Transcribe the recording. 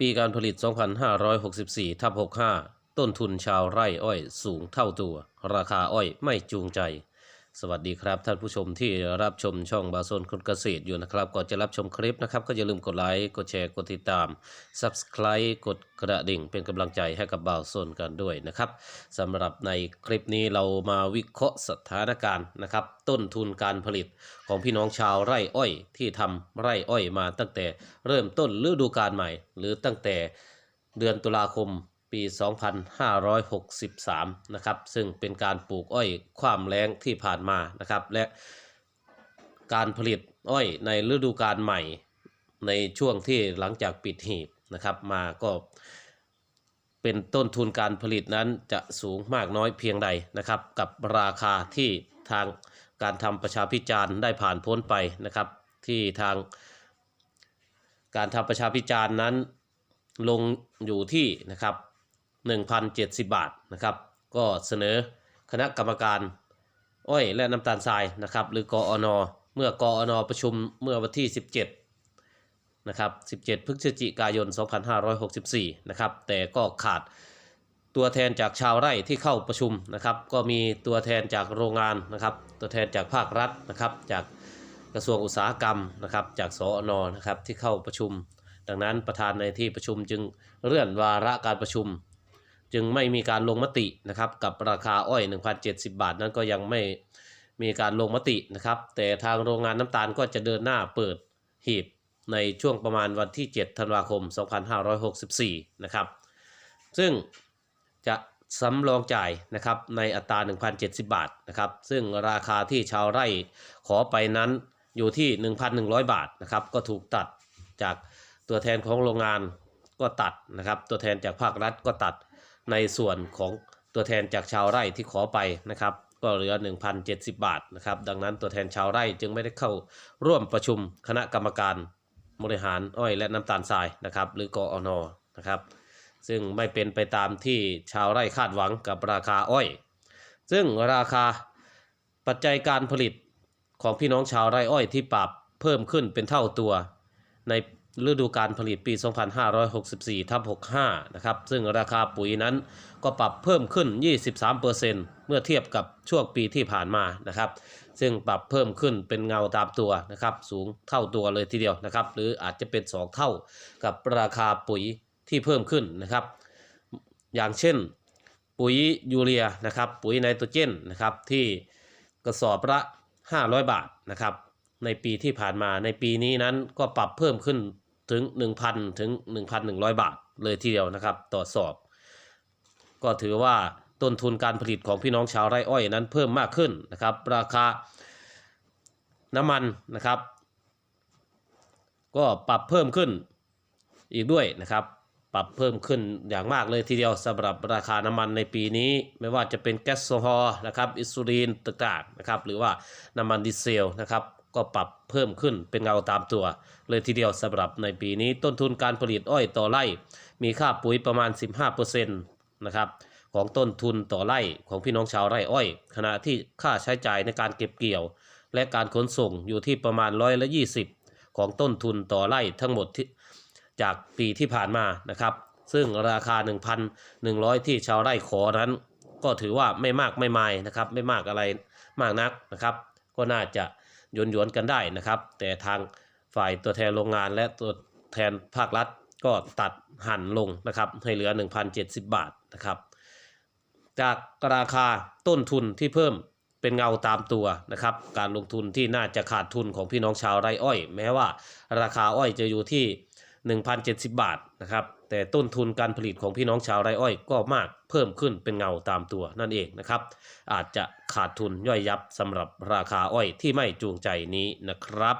ปีการผลิต 2564ทับ65 ต้นทุนชาวไร่อ้อยสูงเท่าตัว ราคาอ้อยไม่จูงใจ สวัสดีครับ ท่านผู้ชมที่รับชมช่องบาโซนคนเกษตรอยู่นะครับ ก่อนจะรับชมคลิปนะครับ ก็อย่าลืมกดไลค์กดแชร์กดติดตาม Subscribe กดกระดิ่ง เป็นกำลังใจให้กับบาโซนกันด้วยนะครับสำหรับในคลิปนี้เรามาวิเคราะห์สถานการณ์นะครับ ต้นทุนการผลิตของพี่น้องชาวไร่อ้อยที่ทำไร่อ้อยมาตั้งแต่เริ่มต้นฤดูกาลใหม่ หรือตั้งแต่เดือนตุลาคม ปี 2563 นะครับ ซึ่งเป็นการปลูกอ้อยความแล้งที่ผ่านมานะครับ และการผลิตอ้อยในฤดูกาลใหม่ในช่วงที่หลังจากปิดหีบนะครับ มาก็เป็นต้นทุนการผลิตนั้นจะสูงมากน้อยเพียงใดนะครับ กับราคาที่ทางการทำประชาพิจารณ์ได้ผ่านพ้นไปนะครับ ที่ทางการทำประชาพิจารณ์นั้นลงอยู่ที่นะครับ 1,070 บาทนะครับ ก็เสนอคณะกรรมการอ้อยและน้ำตาลทรายนะครับ หรือกอนเมื่อกอนประชุมเมื่อวันที่ 17นะครับ17 พฤศจิกายน 2564 นะครับ แต่ก็ขาดตัวแทนจากชาวไร่ที่เข้าประชุมนะครับ ก็มีตัวแทนจากโรงงานนะครับ ตัวแทนจากภาครัฐนะครับ จากกระทรวงอุตสาหกรรมนะครับ จากสอนนะครับที่เข้าประชุม ดังนั้นประธานในที่ประชุมจึงเลื่อนวาระการประชุม จึงไม่มีการลงมตินะครับกับราคาอ้อย 1,070 บาทนั้นก็ยังไม่มีการลงมตินะครับ แต่ทางโรงงานน้ำตาลก็จะเดินหน้าเปิดหีบในช่วงประมาณวันที่ 7 ธันวาคม 2564 นะครับ ซึ่งจะสำรองจ่ายนะครับในอัตรา 1,070 บาทนะครับ ซึ่งราคาที่ชาวไร่ขอไปนั้นอยู่ที่ 1,100 บาทนะครับ ก็ถูกตัดจากตัวแทนของโรงงานก็ตัดนะครับ ตัวแทนจากภาครัฐก็ตัด ในส่วนของตัวแทนจากชาวไร่ที่ขอไปนะครับ ก็เหลือ 1,070 บาทนะครับ ดังนั้นตัวแทนชาวไร่จึงไม่ได้เข้าร่วมประชุมคณะกรรมการบริหารอ้อยและน้ำตาลทรายนะครับ หรือกอนนะครับ ซึ่งไม่เป็นไปตามที่ชาวไร่คาดหวังกับราคาอ้อย ซึ่งราคาปัจจัยการผลิตของพี่น้องชาวไร่อ้อยที่ปรับเพิ่มขึ้นเป็นเท่าตัวใน ฤดูการผลิตปี 2564ทับ65 นะครับ ซึ่งราคาปุ๋ยนั้นก็ปรับเพิ่มขึ้น 23%เมื่อเทียบกับช่วงปีที่ผ่านมานะครับ ซึ่งปรับเพิ่มขึ้นเป็นเงาตามตัวนะครับ สูงเท่าตัวเลยทีเดียวนะครับ หรืออาจจะเป็น 2 เท่ากับราคาปุ๋ยที่เพิ่มขึ้นนะครับ อย่างเช่น ปุ๋ยยูเรียนะครับ ปุ๋ยไนโตรเจนนะครับที่กระสอบละ 500 บาทนะครับ ในปีที่ผ่านมาในปีนี้นั้นก็ปรับเพิ่มขึ้นถึง 1,000 ถึง 1,100 บาทเลยทีเดียวนะครับ ต่อสอบ ก็ถือว่าต้นทุนการผลิตของพี่น้องชาวไร่อ้อยนั้นเพิ่มมากขึ้นนะครับ ราคาน้ำมันนะครับ ก็ปรับเพิ่มขึ้นอีกด้วยนะครับ ปรับเพิ่มขึ้นอย่างมากเลยทีเดียวสำหรับราคาน้ำมันในปีนี้ ไม่ว่าจะเป็นแก๊สโซฮอล์นะครับอิสุลินต่างๆนะครับ หรือว่าน้ำมันดีเซลนะครับ ก็ปรับเพิ่มขึ้นเป็นเงาตามตัว เลยทีเดียวสำหรับในปีนี้ต้นทุนการผลิตอ้อยต่อไร่ มีค่าปุ๋ยประมาณ 15%นะครับของต้นทุนต่อไร่ของพี่น้องชาวไร่อ้อย ขณะที่ค่าใช้จ่ายในการเก็บเกี่ยว และการขนส่งอยู่ที่ประมาณร้อยละ20 ของต้นทุนต่อไร่ทั้งหมดที่จากปีที่ผ่านมานะครับ ซึ่งราคา 1,100 ที่ชาวไร่ขอนั้น ก็ถือว่าไม่มากไม่มายนะครับ ไม่มากอะไรมากนักนะครับ ก็น่าจะ หยวนหยวนๆกันได้นะครับ แต่ทางฝ่ายตัวแทนโรงงานและตัวแทนภาครัฐก็ตัดหั่นลงนะครับ ให้เหลือ 1,070 บาทนะครับ จากราคาต้นทุนที่เพิ่มเป็นเงาตามตัวนะครับ การลงทุนที่น่าจะขาดทุนของพี่น้องชาวไร่อ้อย แม้ว่า ราคาอ้อยจะอยู่ที่ 1,070 บาทนะครับ แต่ต้นทุนการผลิตของพี่น้องชาวไร่อ้อยก็มากเพิ่มขึ้นเป็นเงาตามตัวนั่นเองนะครับ อาจจะขาดทุนย่อยยับสำหรับราคาอ้อยที่ไม่จูงใจนี้นะครับ